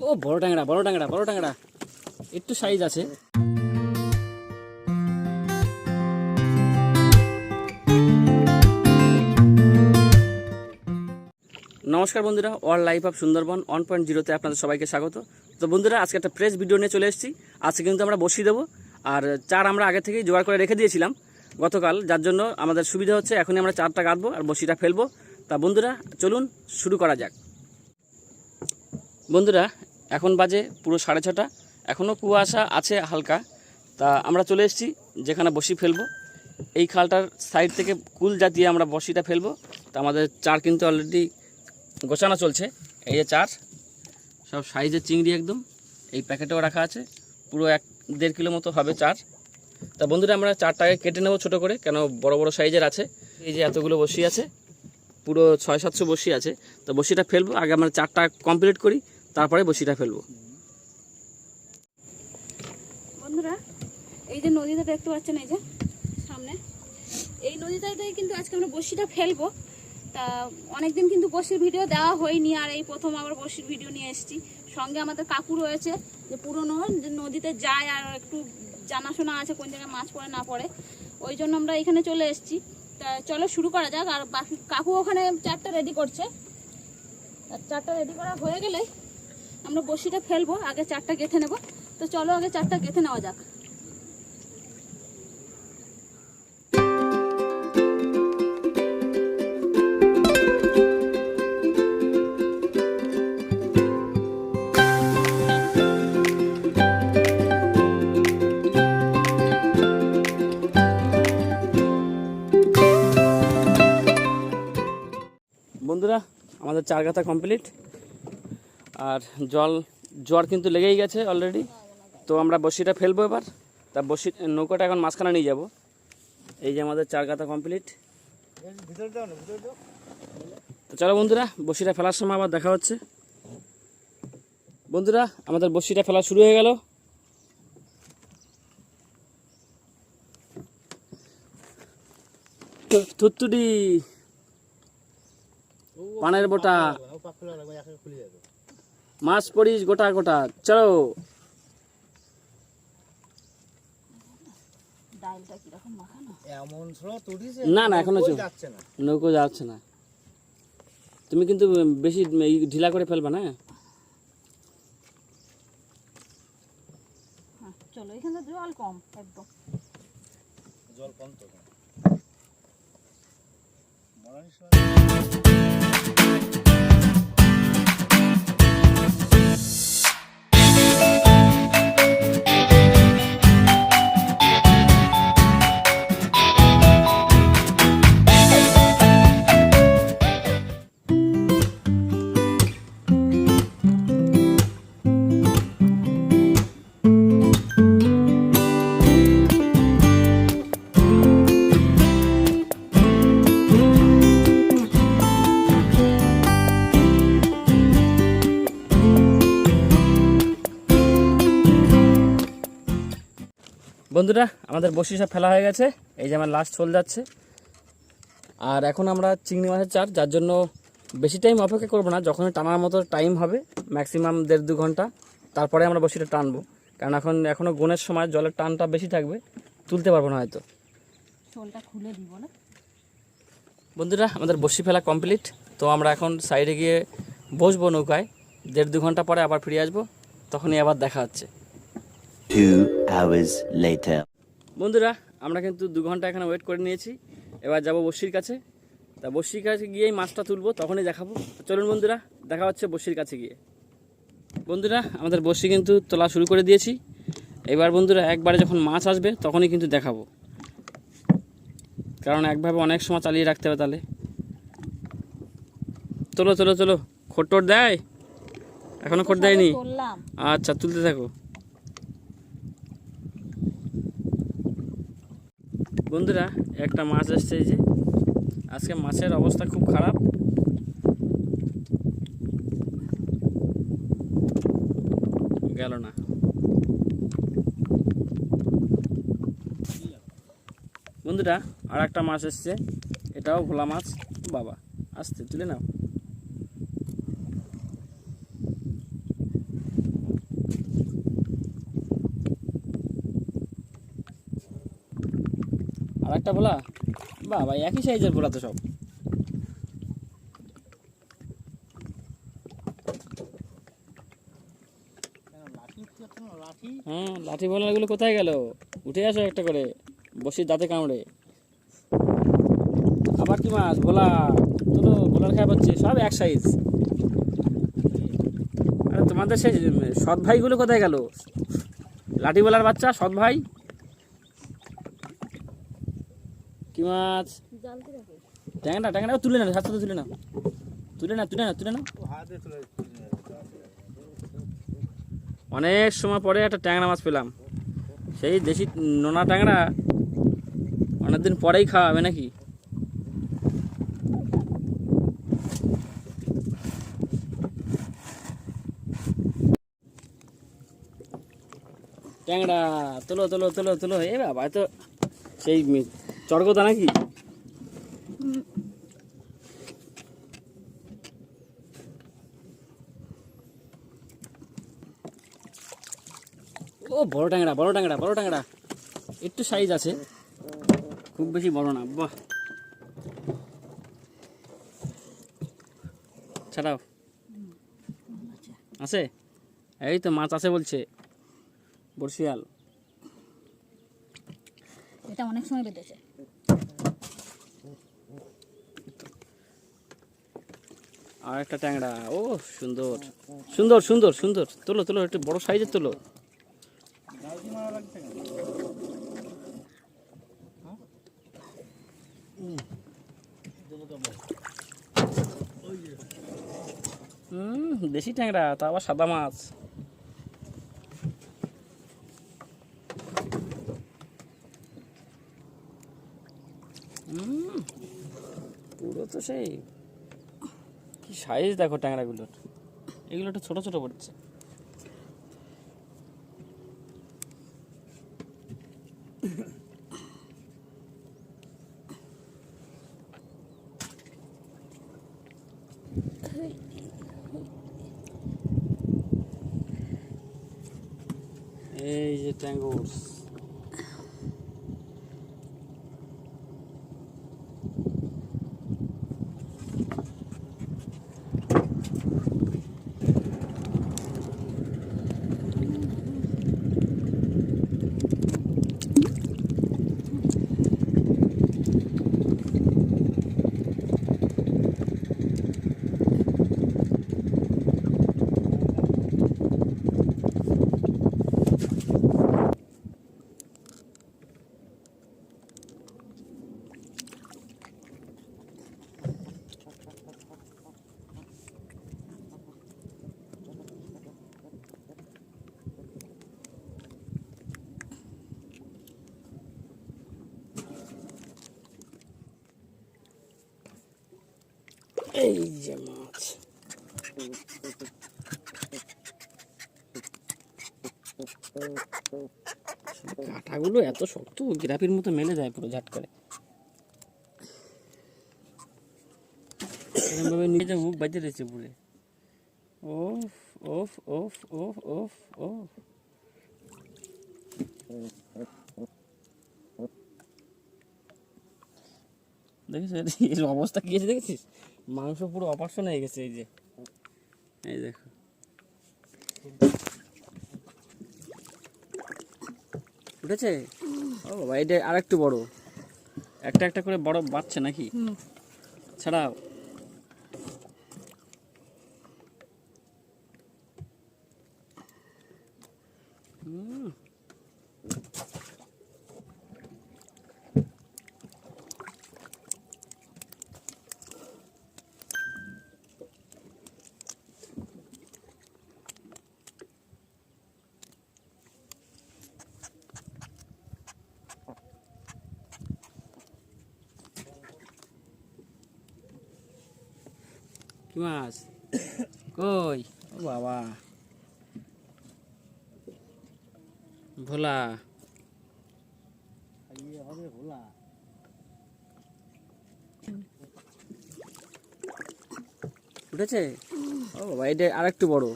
ও, বড় ট্যাংরা বড় ট্যাংরা বড় ট্যাংরা। একটু সাইজ আছে। নমস্কার বন্ধুরা all life of Sundarban one point জিরোতে আপনাদের সবাইকে স্বাগত। তো বন্ধুরা, আজকে একটা ফ্রেশ ভিডিও নিয়ে চলে এসেছি। আজকে কিন্তু আমরা বসিয়ে দেবো। আর চার আমরা আগে থেকেই জোগাড় করে রেখে দিয়েছিলাম গতকাল। যার জন্য আমাদের সুবিধা হচ্ছে, এখনই আমরা চারটা কাটবো আর বসিটা ফেলব। তা বন্ধুরা, চলুন শুরু করা যাক। বন্ধুরা এখন বাজে পুরো সাড়ে ছটা। এখনও কুয়াশা আছে হালকা। তা আমরা চলে এসেছি, যেখানে বসি ফেলব। এই খালটার সাইড থেকে কুল জাতীয় আমরা বসিটা ফেলব। তা আমাদের চার কিন্তু অলরেডি গোছানো চলছে। এই যে চার, সব সাইজের চিংড়ি একদম। এই প্যাকেটেও রাখা আছে। পুরো এক দেড় কিলো মতো হবে চার। তা বন্ধুরা, আমরা চারটাকে কেটে নেব ছোটো করে, কেন বড় বড় সাইজের আছে। এই যে এতগুলো বসি আছে। পুরো ছয় সাতশো বসি আছে। তো বসিটা ফেলব। আগে আমরা চারটা কমপ্লিট করি। তারপরে বসিটা ফেলব। বন্ধুরা, এই যে নদীটা দেখতে পাচ্ছেন, এই যে সামনে। এই নদীটাতেই কিন্তু আজকে আমরা বড়শিটা ফেলব। তা অনেকদিন কিন্তু বসির ভিডিও দেওয়া হয়নি, আর এই প্রথম আবার বড়শির ভিডিও নিয়ে এসেছি। সঙ্গে আমাদের কাকু রয়েছে, যে পুরনো, যে নদীতে যায় আর একটু জানাশোনা আছে, কোন জায়গায় মাছ পড়ে না পড়ে। ওই জন্য আমরা এখানে চলে এসেছি। তা চলো শুরু করা যাক, আর বাকি কাকু ওখানে চারটা রেডি করছে। চারটা রেডি করা হয়ে গেলে আমরা বড়শিটা ফেলব, আগে চারটা গেঁথে নেব। তো চলো আগে চারটা গেঁথে নেওয়া যাক। বন্ধুরা, আমাদের চার গাথা কমপ্লিট আর জল জ্বর কিন্তু লেগেই গেছে অলরেডি তো আমরা বসিটা ফেলব এবার তা বসি নৌকাটা এখন মাঝখানে নিয়ে যাব এই যে আমাদের চার গাথা কমপ্লিট তো চলো বন্ধুরা বসিটা ফেলার সময় আবার দেখা হচ্ছে বন্ধুরা আমাদের বসিটা ফেলা শুরু হয়ে গেল থুত্তুডি পানের বোটা মাছ পড়িস গোটা গোটা চলো। না না এখনও চল যাচ্ছে না। নৌকো যাচ্ছে না। তুমি কিন্তু বেশি ঢিলা করে ফেলবা না? হ্যাঁ চলো এখানে জল কম একদম। জল কম তো বন্ধুরা আমাদের বসি সব ফেলা হয়ে গেছে। এই যে আমার লাস্ট চল যাচ্ছে। আর এখন আমরা চিংড়ি মাছের চার যার জন্য বেশি টাইম অপেক্ষা করব না যখন টানার মতো টাইম হবে ম্যাক্সিমাম দেড় দু ঘণ্টা তারপরে আমরা বসিটা টানবো। কারণ এখন এখনও গুণের সময় জলের টানটা বেশি থাকবে তুলতে পারব না হয়তো। খুলে দিব না? বন্ধুরা আমাদের বসি ফেলা কমপ্লিট তো আমরা এখন সাইডে গিয়ে বসবো নৌকায়। দেড় দু ঘণ্টা পরে আবার ফিরে আসব। তখনই আবার দেখা হচ্ছে। Hours later. বন্ধুরা আমরা কিন্তু দু ঘণ্টা এখানে ওয়েট করে নিয়েছি। এবার যাব বসির কাছে। তা বসির কাছে গিয়েই মাছটা তুলবো তখনই দেখাবো। চলুন বন্ধুরা দেখা হচ্ছে বসির কাছে গিয়ে। বন্ধুরা আমাদের বসি কিন্তু তোলা শুরু করে দিয়েছি। এবার বন্ধুরা একবারে যখন মাছ আসবে তখনই কিন্তু দেখাবো। কারণ একভাবে অনেক সময় চালিয়ে রাখতে হবে তাহলে। চলো চলো চলো খোট টোট দেয়? এখনও খোট দেয়নি? আচ্ছা তুলতে থাকো। বন্ধুরা, একটা মাছ আসছে এই যে। আজকে মাছের অবস্থা খুব খারাপ। গেল না। বন্ধুরা আর একটা মাছ এসছে। এটাও ভোলা মাছ। বাবা, আসতে তুলে নাও। আর একটা ভোলা? বাবা একই সাইজের ভোলা তো সব। হ্যাঁ লাঠি ভোলাগুলো কোথায় গেল? উঠে আসো একটা করে বসির দাঁতে কামড়ে। আবার কি মাছ? ভোলা। তুলো ভোলার খাই পাচ্ছে, সব এক সাইজ আরে তোমাদের সেই সৎ ভাইগুলো কোথায় গেল? লাঠি ভোলার বাচ্চা, সৎ ভাই? কি মাছ? ট্যাংরা ট্যাংরা তুলে না, হাত তুলে না তুলে না তুলে না তুলে না অনেক সময় পরে একটা ট্যাংরা মাছ পেলাম। সেই দেশি নোনা ট্যাংরা অনেকদিন পরেই খাওয়া হবে নাকি? ট্যাংরা, তোলো তোলো তোলো তোলো। এ বাবা তো সেই চড়কতা নাকি? ও, বড় ট্যাংরা বড় ট্যাংরা বড় ট্যাংরা। একটু সাইজ আছে। খুব বেশি বড় না, বাহ। ছাড়াও। আছে? এই তো মাছ আছে বলছে। বর্ষিয়াল এটা অনেক সময় বেঁধেছে। আর একটা ট্যাংরা। ও, সুন্দর। সুন্দর সুন্দর সুন্দর। তোলো তোলো, একটু বড় সাইজের তোলো। হুম, দেশি ট্যাংরা, তা আবার সাদা মাছ। পুরো তো সেই। সাইজ দেখো ট্যাংরাগুলোর। এগুলো একটু ছোট ছোট পড়ছে। এই যে ট্যাঙ্গুস এই যে মাছ। কাঁটাগুলো এত শক্ত গ্রাফির মতো মেলে যায় পুরো ঝাট করে। নিয়ে যাব বাজে রয়েছে পুরে। ওফ ওফ ওফ ওফ ওফ ওফ। দেখিস এর অবস্থা কি আছে দেখেছিস? মাংস পুরো অপারেশন হয়ে গেছে এই যে। এই দেখো। উঠেছে? ও বাবা এটা আর একটু বড়। একটা একটা করে বড় বাচ্চা নাকি? ছাড়াও। কি মাছ? কই? ও বাবা। ভোলা। হবে ভোলা। উঠেছে? ও বাবা এটা আর একটু বড়।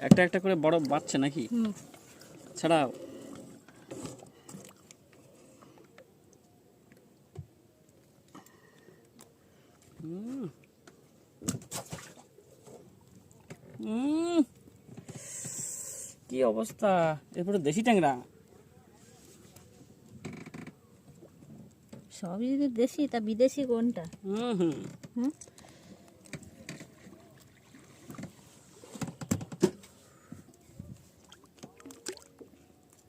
একটা একটা করে বড় বাচ্চা নাকি? ছাড়াও। হুম। কি অবস্থা? এরপরে দেশি ট্যাংরা? সবই যদি দেশি তা বিদেশি কোনটা? হুম হুম?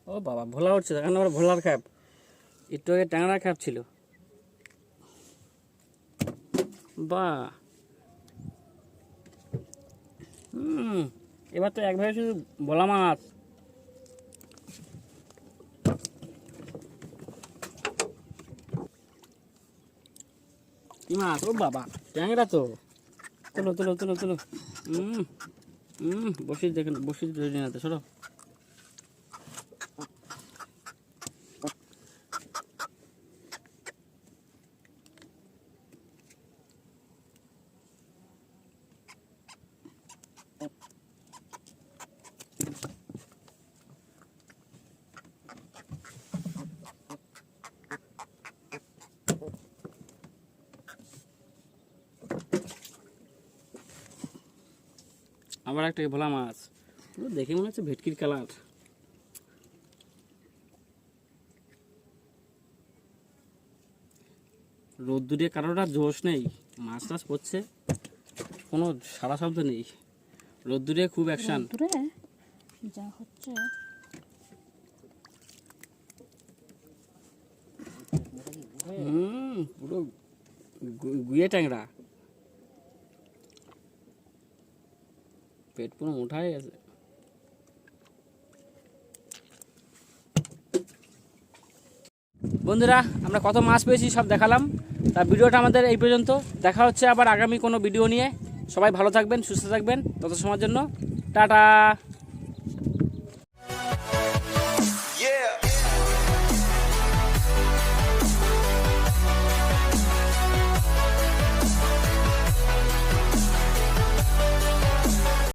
ও বাবা ভোলা উঠছে। এখন আমার ভোলার খ্যাপ। একটু আগে ট্যাংরা খ্যাপ ছিল। বাহ। হুম। এবার তো একভাবে শুধু বলা মাছ। কি মাছ? ও বাবা, ট্যাংরা তো। চলো চলো চলো চলো হুম হুম বসিস দেখেন বসিস ধরে না চলো আবার একটা ভোলা মাছ। পুরো দেখে মনে হচ্ছে ভেটকির কালার। রোদ্দুরে আর জোশ নেই। মাছ টাছ পড়ছে। কোনো সারা শব্দ নেই। রোদ্দুরে খুব অ্যাকশান যা হচ্ছে। হুম পুরো গুয়ে ট্যাংরা। পেট পুরো মোটা হয়ে গেছে বন্ধুরা, আমরা কত মাছ পেয়েছি সব দেখালাম। তা ভিডিওটা আমাদের এই পর্যন্ত। দেখা হচ্ছে আবার আগামী কোনো ভিডিও নিয়ে। সবাই ভালো থাকবেন, সুস্থ থাকবেন। তত সময়ের জন্য টাটা।